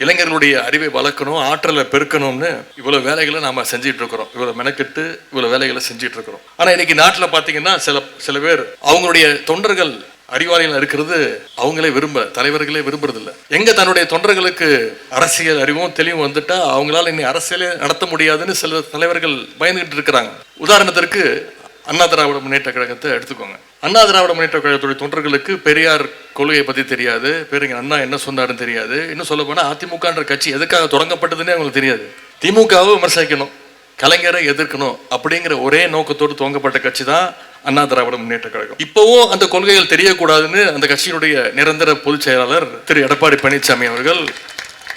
இளைஞர்களுடைய அறிவை வளர்க்கணும் ஆற்றலை பெருக்கணும்னு இவ்வளோ வேலைகளை நாம் செஞ்சிட்டு இருக்கிறோம் இவ்வளோ மெனக்கெட்டு இவ்வளோ வேலைகளை செஞ்சிட்டு இருக்கிறோம் ஆனால் இன்னைக்கு நாட்டில் பார்த்தீங்கன்னா சில சில பேர் அவங்களுடைய தொண்டர்கள் அறிவாளிகள் இருக்கிறது அவங்களே விரும்ப தலைவர்களே விரும்புறதில்ல. எங்க தன்னுடைய தொண்டர்களுக்கு அரசியல் அறிவும் தெளிவும் வந்துட்டா அவங்களால இனி அரசியலே நடத்த முடியாதுன்னு சில தலைவர்கள் பயந்துகிட்டு இருக்கிறாங்க. உதாரணத்திற்கு அண்ணா திராவிட முன்னேற்ற கழகத்தை எடுத்துக்கோங்க. அண்ணா திராவிட முன்னேற்ற கழகத்துடைய தொண்டர்களுக்கு பெரியார் கொள்கையை பத்தி தெரியாது. பெரிய அண்ணா என்ன சொன்னாருன்னு தெரியாது. இன்னும் சொல்ல போனா அதிமுகன்ற கட்சி எதுக்காக தொடங்கப்பட்டதுன்னே அவங்களுக்கு தெரியாது. திமுகவை விமர்சிக்கணும் கலைஞரை எதிர்க்கணும் அப்படிங்கிற ஒரே நோக்கத்தோடு துவங்கப்பட்ட கட்சி தான் அண்ணா திராவிட முன்னேற்ற கழகம். இப்போவும் அந்த கொள்கைகள் தெரியக்கூடாதுன்னு அந்த கட்சியினுடைய நிரந்தர பொதுச் செயலாளர் திரு. எடப்பாடி பழனிசாமி அவர்கள்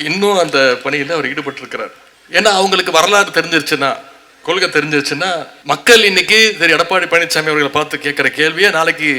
இன்னும் அந்த பணியில் அவர் ஈடுபட்டிருக்கிறார். ஏன்னா அவங்களுக்கு வரலாறு தெரிஞ்சிருச்சுன்னா கொள்கை தெரிஞ்சிருச்சுன்னா மக்கள் இன்னைக்கு திரு எடப்பாடி பழனிசாமி அவர்களை பார்த்து கேட்குற கேள்வியை நாளைக்கு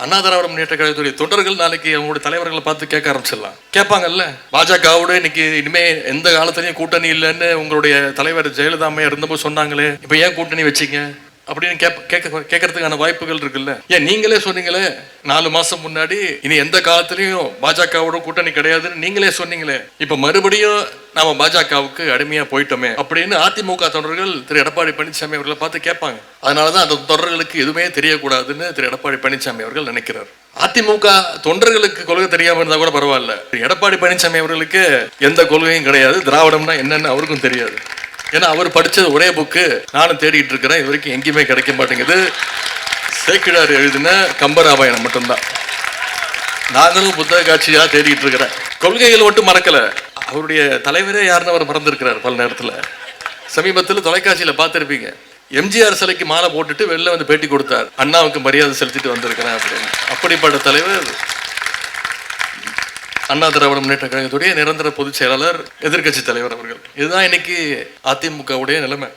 அண்ணா திராவிட முன்னேற்ற கழகத்துடைய தொண்டர்கள் நாளைக்கு அவங்களுடைய தலைவர்களை பார்த்து கேட்க ஆரம்பிச்சிடலாம். கேட்பாங்கல்ல? பாஜகவோட இன்னைக்கு இனிமே எந்த காலத்துலயும் கூட்டணி இல்லைன்னு உங்களுடைய தலைவர் ஜெயலலிதா இருந்தபோது சொன்னாங்களே இப்போ ஏன் கூட்டணி வச்சீங்க? அப்படின்னு கேட்ப கேட்க கேட்கறதுக்கான வாய்ப்புகள் இருக்குல்ல. ஏன் நீங்களே சொன்னீங்களே நாலு மாசம் முன்னாடி இனி எந்த காலத்துலயும் பாஜகவோட கூட்டணி கிடையாதுன்னு நீங்களே சொன்னீங்களே. இப்ப மறுபடியும் நாம பாஜகவுக்கு அடிமையா போயிட்டோமே அப்படின்னு அதிமுக தொண்டர்கள் திரு எடப்பாடி பழனிசாமி அவர்களை பார்த்து கேட்பாங்க. அதனாலதான் அந்த தொண்டர்களுக்கு எதுவுமே தெரியக்கூடாதுன்னு திரு எடப்பாடி பழனிசாமி அவர்கள் நினைக்கிறார். அதிமுக தொண்டர்களுக்கு கொள்கை தெரியாம இருந்தா கூட பரவாயில்ல. எடப்பாடி பழனிசாமி அவர்களுக்கு எந்த கொள்கையும் கிடையாது. திராவிடம்னா என்னன்னு அவருக்கும் தெரியாது. ஏன்னா அவர் படிச்சது ஒரே புக்கு நானும் தேடிட்டு இருக்கிறேன். இது வரைக்கும் எங்கேயுமே கிடைக்க மாட்டேங்குது. சேக்கிழார் எழுதின கம்பராமாயணம் மட்டும்தான். நாங்களும் புத்தக காட்சியா தேடிட்டு இருக்கிறேன். கொள்கைகள் மட்டும் மறக்கலை. அவருடைய தலைவரே யாருன்னு அவர் மறந்துருக்கிறார் பல நேரத்தில். சமீபத்தில் தொலைக்காட்சியில் பார்த்துருப்பீங்க. எம்ஜிஆர் சிலைக்கு மாலை போட்டுட்டு வெளில வந்து பேட்டி கொடுத்தார். அண்ணாவுக்கு மரியாதை செலுத்திட்டு வந்திருக்கிறேன் அப்படின்னு. அப்படிப்பட்ட தலைவர் அண்ணா திராவிட முன்னேற்ற கழகத்துடைய நிரந்தர பொதுச் செயலாளர் எதிர்க்கட்சி தலைவர் அவர்கள். இதுதான் இன்னைக்கு அதிமுகவுடைய நிலைமை.